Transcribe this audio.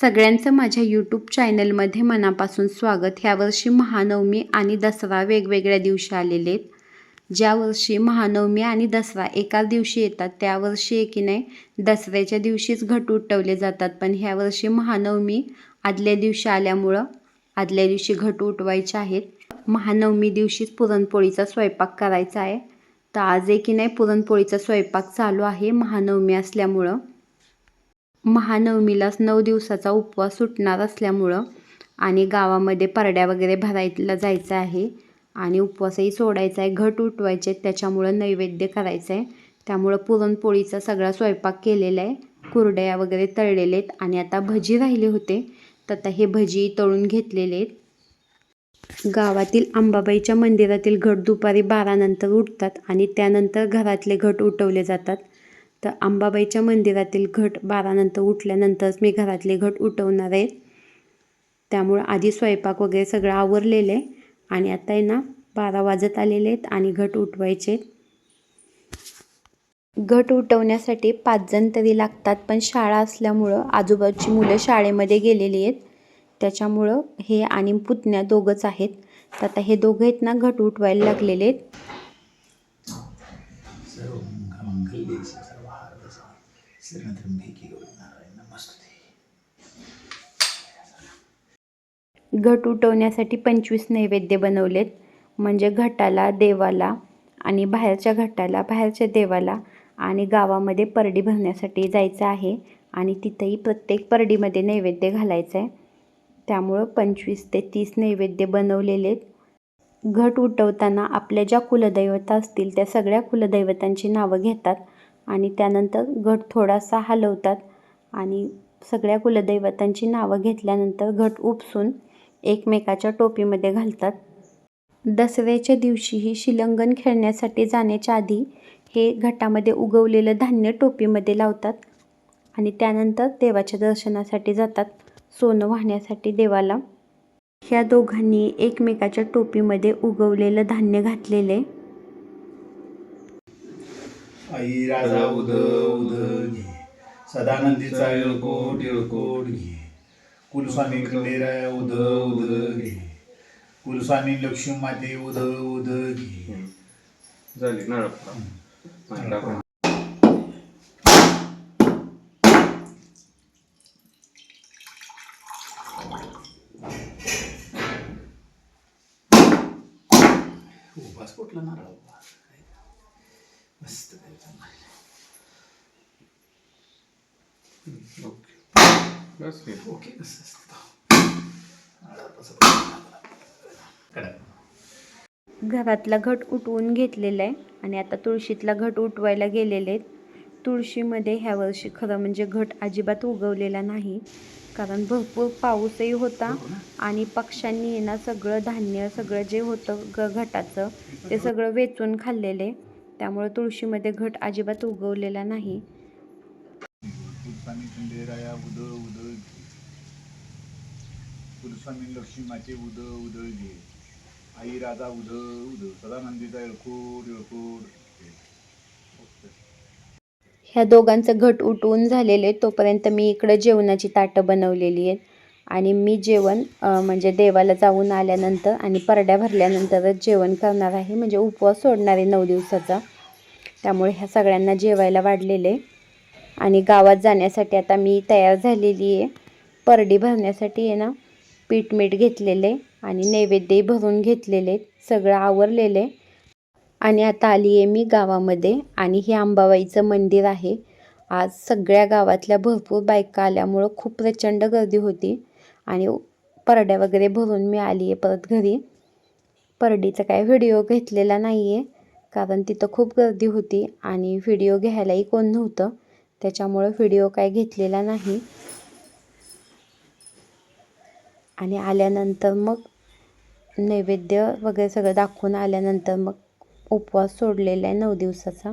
सगळ्यांचं माझ्या यूट्यूब चॅनलमध्ये मनापासून स्वागत. ह्या वर्षी महानवमी आणि दसरा वेगवेगळ्या दिवशी आलेले आहेत. ज्या वर्षी महानवमी आणि दसरा एकाच दिवशी येतात त्या वर्षी आहे की नाही दसऱ्याच्या दिवशीच घट उठवले जातात. पण ह्या वर्षी महानवमी आदल्या दिवशी आल्यामुळं आदल्या दिवशी घट उठवायचे आहेत. महानवमी दिवशीच पुरणपोळीचा स्वयंपाक करायचा आहे. तर आज आहे की नाही पुरणपोळीचा स्वयंपाक चालू आहे महानवमी असल्यामुळं. महानवमीलाच नऊ दिवसाचा उपवास सुटणार असल्यामुळं आणि गावामध्ये परड्या वगैरे भरायला जायचं आहे. आणि उपवासही सोडायचा आहे घट उठवायचे आहेत, त्याच्यामुळं नैवेद्य करायचं आहे. त्यामुळं पुरणपोळीचा सगळा स्वयंपाक केलेला आहे. कुरड्या वगैरे तळलेले आहेत आणि आता भजी राहिले होते. तर आता हे भजी तळून घेतलेले आहेत. गावातील अंबाबाईच्या मंदिरातील घट दुपारी बारानंतर उठतात आणि त्यानंतर घरातले घट उठवले जातात. तर अंबाबाईच्या मंदिरातील घट बारानंतर उठल्यानंतरच मी घरातले घट उठवणार आहे. त्यामुळं आधी स्वयंपाक वगैरे सगळं आवरलेलं आहे. आणि आता आहे ना बारा वाजत आलेले आहेत आणि घट उठवायचे. घट उठवण्यासाठी पाच जण तरी लागतात पण शाळा असल्यामुळं आजूबाजूची मुलं शाळेमध्ये गेलेली आहेत. त्याच्यामुळं हे आणि पुतण्या दोघंच आहेत. तर आता हे दोघं आहेत ना घट उठवायला लागलेले आहेत. घट उठवण्यासाठी पंचवीस नैवेद्य बनवलेत. म्हणजे घटाला देवाला आणि बाहेरच्या घटाला बाहेरच्या देवाला आणि गावामध्ये परडी भरण्यासाठी जायचं आहे. आणि तिथंही प्रत्येक परडीमध्ये नैवेद्य घालायचं आहे. त्यामुळं पंचवीस ते तीस नैवेद्य बनवलेले आहेत. घट उठवताना आपल्या ज्या कुलदैवता असतील त्या सगळ्या कुलदैवतांची नावं घेतात आणि त्यानंतर घट थोडासा हलवतात आणि सगळ्या कुलदैवतांची नावं घेतल्यानंतर घट उपसून एकमेकाच्या टोपीमध्ये घालतात. दसऱ्याच्या दिवशीही शिलंगण खेळण्यासाठी जाण्याच्या आधी हे घटामध्ये उगवलेलं धान्य टोपीमध्ये लावतात आणि त्यानंतर देवाच्या दर्शनासाठी जातात सोनं वाहण्यासाठी देवाला. ह्या दोघांनी एकमेकाच्या टोपीमध्ये उगवलेलं धान्य घातलेले. आई राजा उद उद घे. सदानंदीचा येळकोट येळकोट घे. कुलस्वामी खंडेराया उद उद घे. कुलस्वामी लक्ष्मी माते उद उद घे झाली टाकून. उभाच कुठला नारळ मस्त ओके. बस. ओके कसं असतं घरातला घट उठवून घेतलेला आहे आणि आता तुळशीतला घट उठवायला गेलेले आहेत. तुळशीमध्ये ह्या वर्षी खरं म्हणजे घट अजिबात उगवलेला नाही. कारण भरपूर पाऊसही होता आणि पक्ष्यांनी ना सगळं धान्य सगळं जे होतं ग घटाचं ते सगळं वेचून खाल्लेले. त्यामुळे तुळशीमध्ये घट अजिबात उगवलेला नाही. लक्ष्मी माते उद उद घे. आई राजा उद उद सदानंदीचा येळकोट येळकोट ह्या दोघांचं घट उठवून झालेले तोपर्यंत मी इकडं जेवणाची ताटं बनवलेली आहेत. आणि मी जेवण म्हणजे देवाला जाऊन आल्यानंतर आणि परड्या भरल्यानंतरच जेवण करणार आहे. म्हणजे उपवास सोडणार आहे नऊ दिवसाचा. त्यामुळे ह्या सगळ्यांना जेवायला वाढलेले आणि गावात जाण्यासाठी आता मी तयार झालेली आहे. परडी भरण्यासाठी आहे ना पीठ मीठ घेतलेले आणि नैवेद्यही भरून घेतलेले सगळं आवरलेले. आणि आता आली आहे मी गावामध्ये आणि हे अंबाबाईचं मंदिर आहे. आज सगळ्या गावातल्या भरपूर बायका आल्यामुळं खूप प्रचंड गर्दी होती. आणि परड्या वगैरे भरून मी आली आहे परत घरी. परडीचा काय व्हिडिओ घेतलेला नाही आहे कारण तिथं खूप गर्दी होती आणि व्हिडिओ घ्यायलाही कोण नव्हतं. त्याच्यामुळं व्हिडिओ काय घेतलेला नाही. आणि आल्यानंतर मग नैवेद्य वगैरे सगळं दाखवून आल्यानंतर मग उपवास सोडलेला आहे नऊ दिवसाचा.